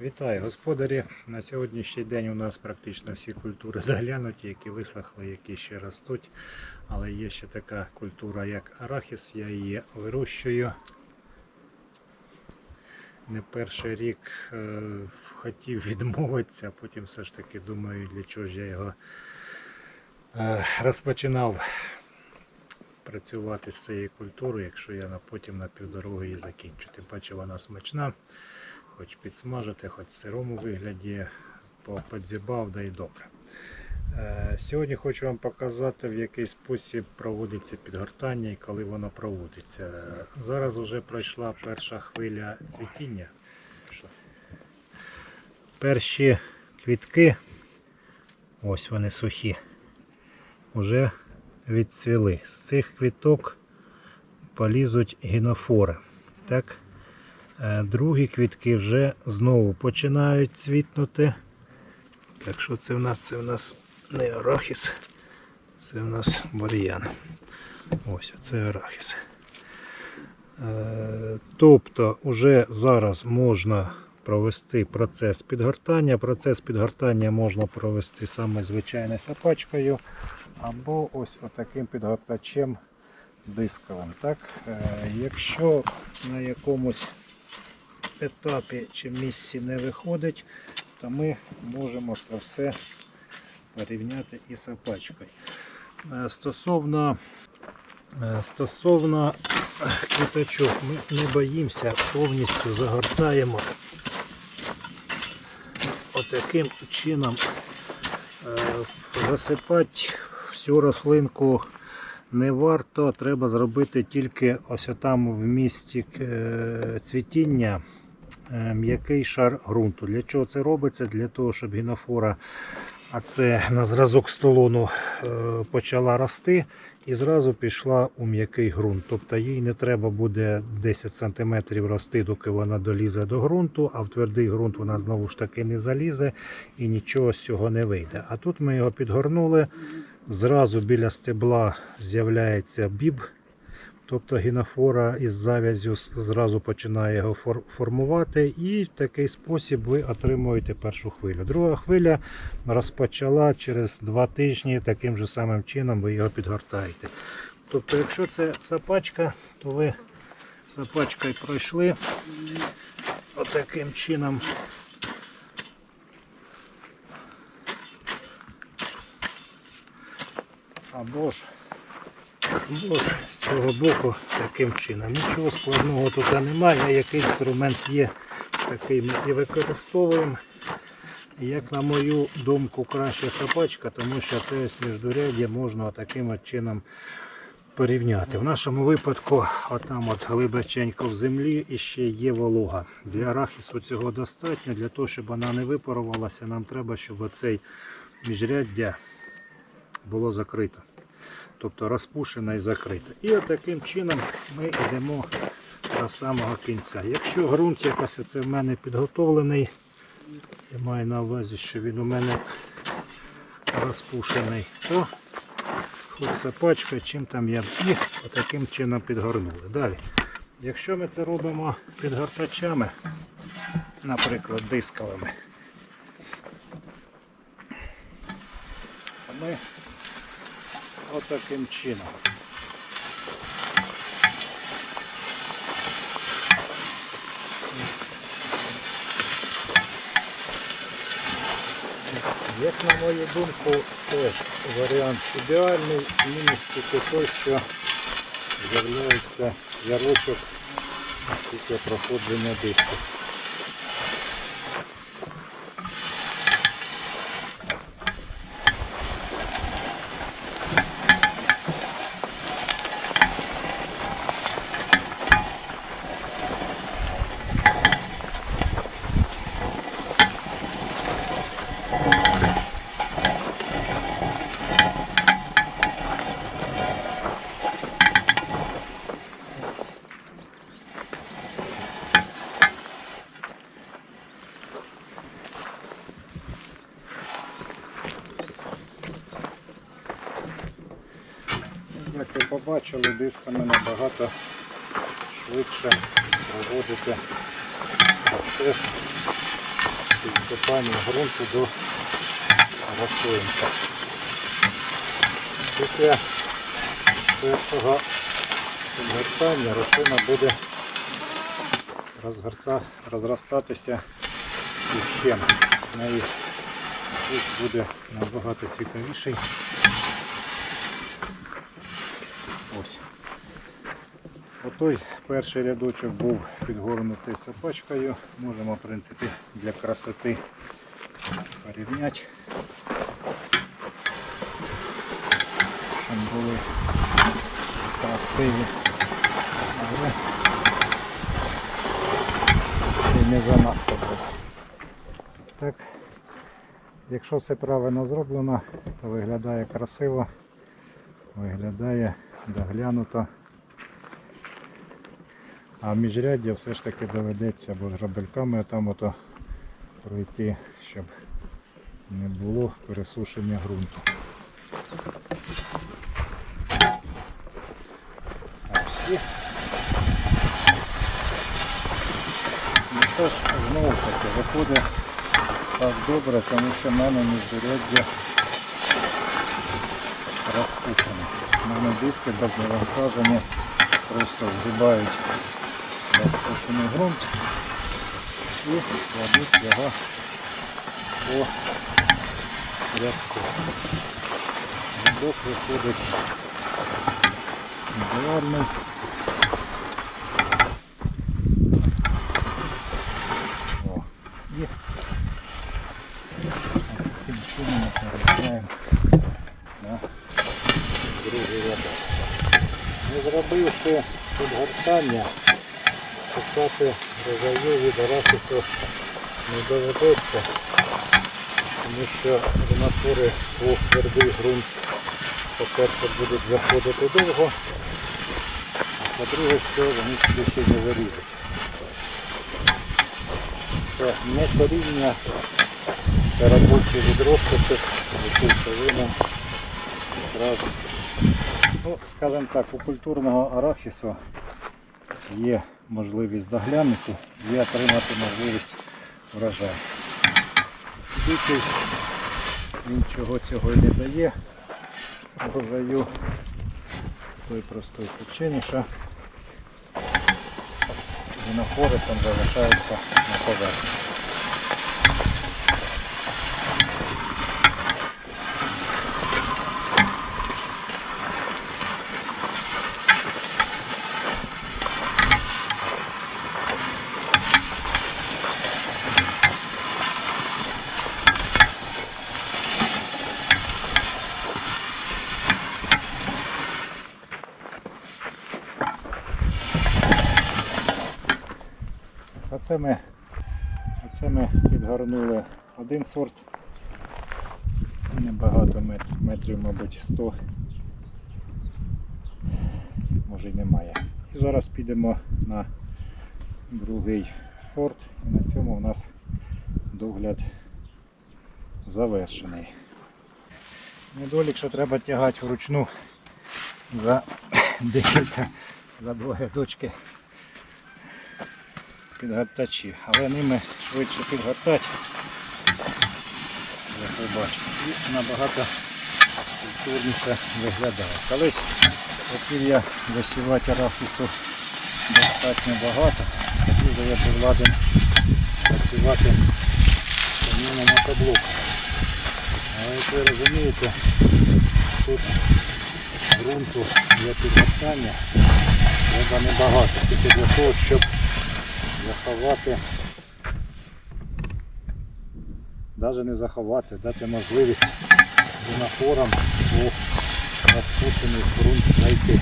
Вітаю, господарі. На сьогоднішній день у нас практично всі культури доглянуті, які висохли, які ще ростуть. Але є ще така культура, як арахіс. Я її вирощую. Не перший рік е, хотів відмовитися, а потім все ж таки думаю, для чого ж я його е, розпочинав працювати з цією культурою, якщо я на потім на півдороги її закінчу. Тим паче вона смачна, хоч підсмажити, хоч в сирому вигляді, подзібав, да й добре. Е, Сьогодні хочу вам показати, в який спосіб проводиться підгортання і коли воно проводиться. Зараз вже пройшла перша хвиля цвітіння. Перші квітки, ось вони сухі, вже відцвіли. З цих квіток полізуть гінофори. Так? Е, Другі квітки вже знову починають цвітнути. Так що це в нас це в нас не арахіс, це в нас бур'ян. Ось це арахіс. Е, Тобто вже зараз можна провести процес підгортання. Процес підгортання можна провести саме звичайною сапачкою або ось отаким підгортачем дисковим. Так? Е, Якщо на якомусь етапі чи місці не виходить, то ми можемо це все порівняти із сапачкою. Е, Стосовно, е, стосовно квіточок, ми не боїмося, повністю загортаємо отаким чином е, засипати всю рослинку не варто, треба зробити тільки ось там в місці е, цвітіння м'який шар ґрунту. Для чого це робиться? Для того, щоб гінофора, а це на зразок столону е, почала рости і зразу пішла у м'який ґрунт. Тобто їй не треба буде 10 см рости, доки вона долізе до ґрунту, а в твердий ґрунт вона знову ж таки не залізе і нічого з цього не вийде. А тут ми його підгорнули. Зразу біля стебла з'являється біб, тобто гінофора із зав'язю зразу починає його формувати, і в такий спосіб ви отримуєте першу хвилю. Друга хвиля розпочала через два тижні, таким же самим чином ви його підгортаєте. Тобто, якщо це сапачка, то ви сапачкою пройшли отаким чином. Або ж або з цього боку таким чином. Нічого складного тут немає. Який інструмент є, такий ми і використовуємо. Як на мою думку, краще сапачка, тому що це ось міждуряддя можна таким от чином порівняти. В нашому випадку, отам от глибоченько в землі і ще є волога. Для арахісу цього достатньо, для того, щоб вона не випарувалася, нам треба, щоб оцей міжряддя було закрито. Тобто розпушена і закрита. І от таким чином ми йдемо до самого кінця. Якщо ґрунт якось оце в мене підготовлений, я маю на увазі, що він у мене розпушений, то хоч сапачка, чим там я і отаким чином підгорнули. Далі. Якщо ми це робимо підгортачами, наприклад, дисковими, ми отаким чином. Як на мою думку, теж варіант ідеальний, мінус тільки той, що з'являється ярочок після проходження диску. Як ви побачили, дисками набагато швидше проводити процес підсипання ґрунту до рослинки. Після першого підгортання рослина буде розгорта, розростатися кущем. В неї буде набагато цікавіший. Ось. Отой перший рядочок був підгорнутий сапачкою. Можемо, в принципі, для красоти порівняти. Щоб були красиві. Але і не занадто було. Так, якщо все правильно зроблено, то виглядає красиво, виглядає доглянуто. А міжряддя все ж таки доведеться або грабельками там ото пройти, щоб не було пересушення ґрунту. Ну це ж знову таки виходить так добре, тому що в мене міжряддя розпушене. У мене диски без навантаження просто згибають розпушений ґрунт і кладуть його по рядку. Рядок виходить ідеальний. О, на другий рядок. Не зробивши підгортання, шукати рожаю від не доведеться, тому що винотвори у твердий ґрунт, по-перше, будуть заходити довго, а по-друге, що вони ще не залізуть. Це не коріння, це робочий відросточок, який повинен якраз Ну, скажімо так, у культурного арахісу є можливість доглянути, і отримати можливість врожаю. Дикий нічого цього не дає врожаю той простої причині, що винохори там залишаються на поверхні. Оце ми, оце ми один сорт. Небагато метрів, мабуть, 100. Може й немає. І зараз підемо на другий сорт. І на цьому у нас догляд завершений. Недолік, що треба тягати вручну за декілька, за два рядочки підгортачі, але ними швидше підгортати, як ви бачите, і набагато культурніше виглядає. Колись хотів я висівати арахісу достатньо багато, хотів би я був ладен працювати самому мотоблоку. Але як ви розумієте, тут ґрунту для підгортання треба небагато, тільки для того, щоб заховати, навіть не заховати, дати можливість винофорам у розпушений ґрунт знайти.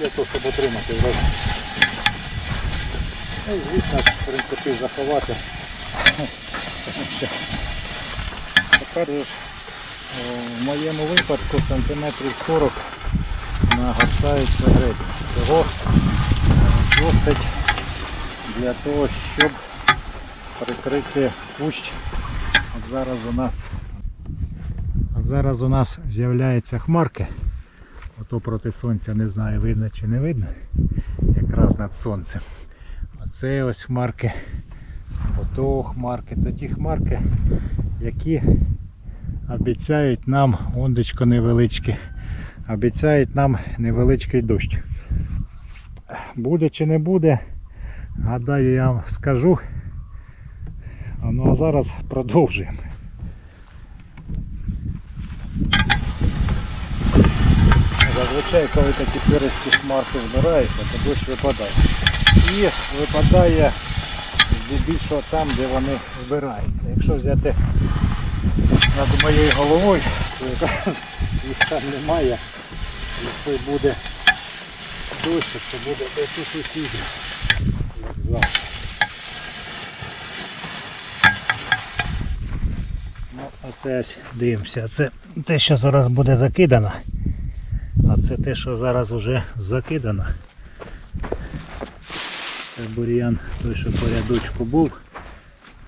Для того, щоб отримати врожай. Ну і звісно ж, в принципі, заховати. Тепер ж в моєму випадку сантиметрів 40 нагортається гребінь. Цього е, досить для того, щоб прикрити кущ. От зараз у нас от зараз у нас з'являються хмарки. Ото проти сонця не знаю, видно чи не видно. Якраз над сонцем. Оце ось хмарки. то хмарки. Це ті хмарки, які обіцяють нам ондечко невеличке. Обіцяють нам невеличкий дощ. Буде чи не буде, гадаю, я вам скажу. А ну а зараз продовжуємо. Зазвичай, коли такі пересті хмарки збираються, то дощ випадає. І випадає здебільшого там, де вони збираються. Якщо взяти над моєю головою, то якраз їх там немає. Якщо буде дощ, то буде десь у сусідів. Як завжди. Ну, оце ось дивимося. Це те, що зараз буде закидано. А це те, що зараз вже закидано. Це бур'ян той, що по рядочку був.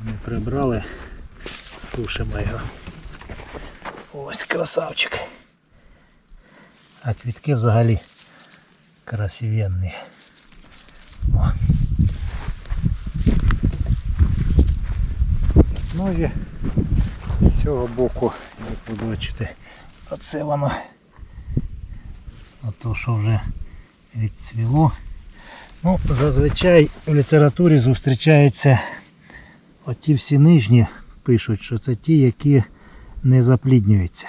Ми прибрали, сушимо його. Ось красавчик. А квітки взагалі красивенні. О. Ну і з цього боку, як ви бачите, оце воно. Ото що вже відцвіло. Ну, зазвичай в літературі зустрічаються оті всі нижні пишуть, що це ті, які не запліднюються.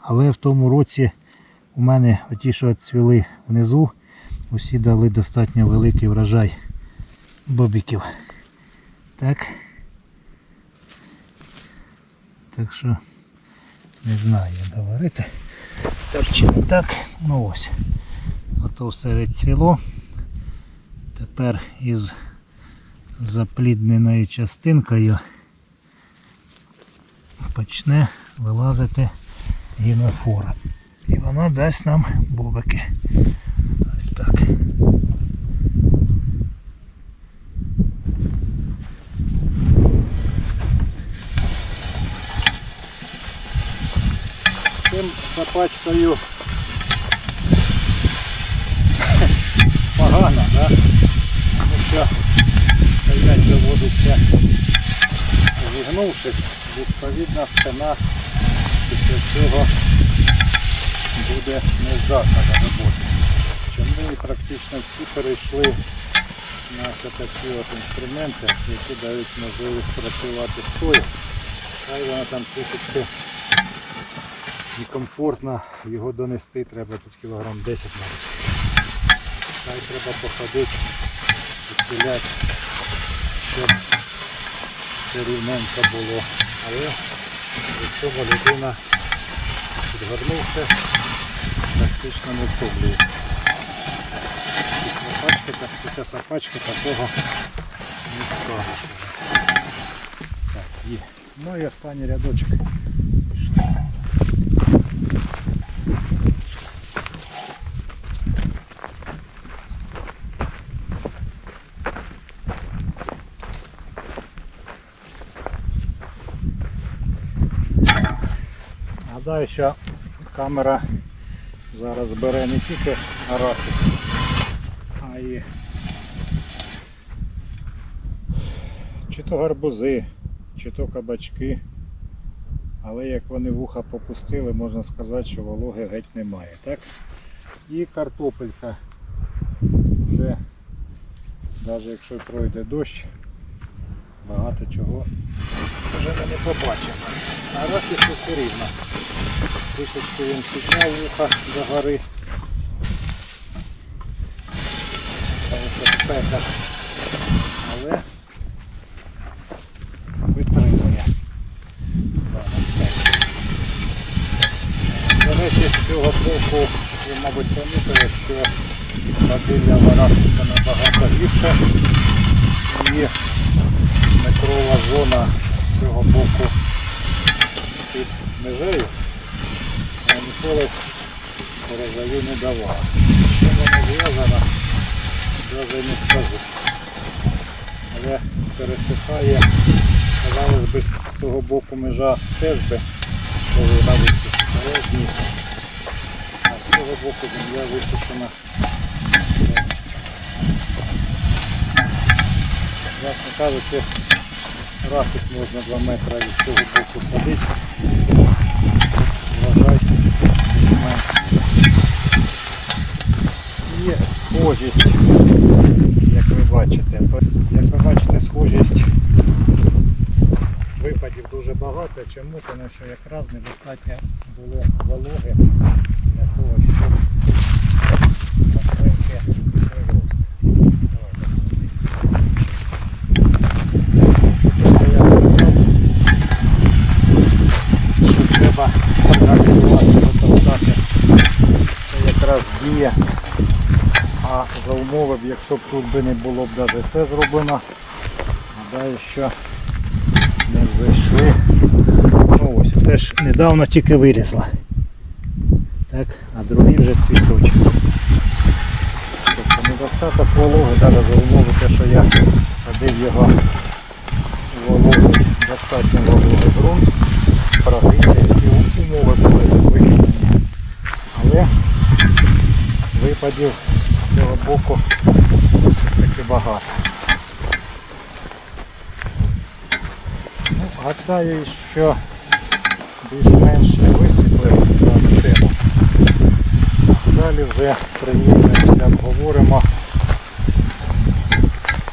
Але в тому році у мене оті, що цвіли внизу, усі дали достатньо великий врожай бобіків. Так. Так що не знаю, як говорити. Так чи не так. Ну ось. Ото все відцвіло. Тепер із заплідненою частинкою почне вилазити гінофора. І вона дасть нам бобики. Ось так. Сапачкою погано, да? тому що стоять доводиться зігнувшись, відповідна спина після цього буде нездатна до роботи. Чому і практично всі перейшли на такі от інструменти, які дають можливість працювати стоя. Хай вона там трішечки некомфортно його донести, треба тут кілограм 10 навіть. Хай треба походити, підсіляти, щоб все рівненько було. Але до цього людина, підгорнувши, практично не втомлюється. Після після сапачки такого не скажеш уже. Так, є. Ну і останній рядочок. Гадаю, що камера зараз збере не тільки арахіс, а й чи то гарбузи, чи то кабачки. Але як вони вуха попустили, можна сказати, що вологи геть немає. Так? І картопелька вже, навіть якщо пройде дощ, багато чого вже ми не побачимо. Арахісу все рівно. Трішечки він підняв вуха до гори. Тому що спека. Але витримує дана спека. До речі, з цього боку ви, мабуть, помітили, що бадилля в набагато гірше і метрова зона з цього боку під межею я ніколи урожаю не давав. Чим воно зв'язано, навіть не скажу. Але пересихає, казалось би, з того боку межа теж би повинна висушити, але. А з цього боку земля висушена повністю. Власне кажучи, ракіс можна 2 метри від цього боку садити. Вважай, більш-менш. Є схожість, як ви бачите. Як ви бачите, схожість випадів дуже багато. Чому? Тому що якраз недостатньо було вологи для того, щоб рослинки прирости. Давайте. Тобто я казав, що треба практикувати, використати. Це діє. А за умови якщо б тут би не було б навіть це зроблено, гадаю, що не взайшли. Ну ось, це ж недавно тільки вилізла. Так, а другі вже цвітуть. Тобто недостаток вологи, навіть за умови те, що я садив його у вологий, достатньо вологий ґрунт, прогріти ці умови були виконані. Але випадів з цього боку досить таки багато. Ну, гадаю, що більш-менш я висвітлив дану тему. Далі вже приєднуємося, обговоримо.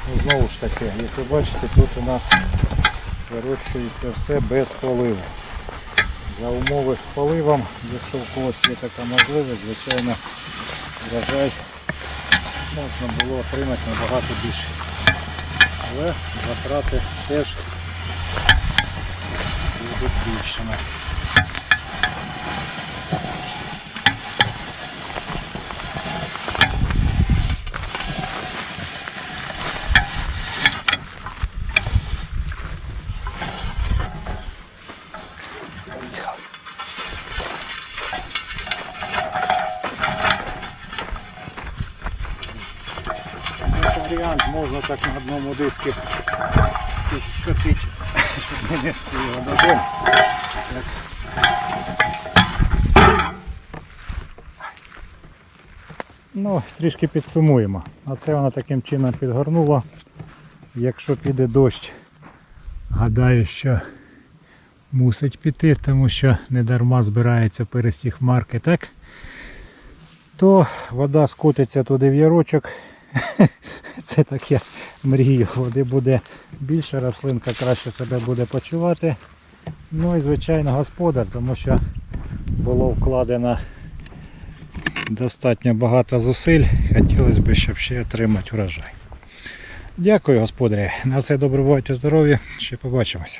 Ну, знову ж таки, як ви бачите, тут у нас вирощується все без поливу. За умови з поливом, якщо в когось є така можливість, звичайно, врожай можна було отримати набагато більше. Але затрати теж будуть більшими. Це варіант можна одному диску підскотити, щоб не нести його додому. Так. Ну, трішки підсумуємо. А це вона таким чином підгорнула. Якщо піде дощ, гадаю, що мусить піти, тому що не дарма збирається перестіг марки, так? То вода скотиться туди в ярочок. Це так я мрію. Води буде більше, рослинка краще себе буде почувати. Ну і звичайно господар, тому що було вкладено достатньо багато зусиль. Хотілося б, щоб ще отримати врожай. Дякую, господарі. На все добре, бувайте здорові. Ще побачимося.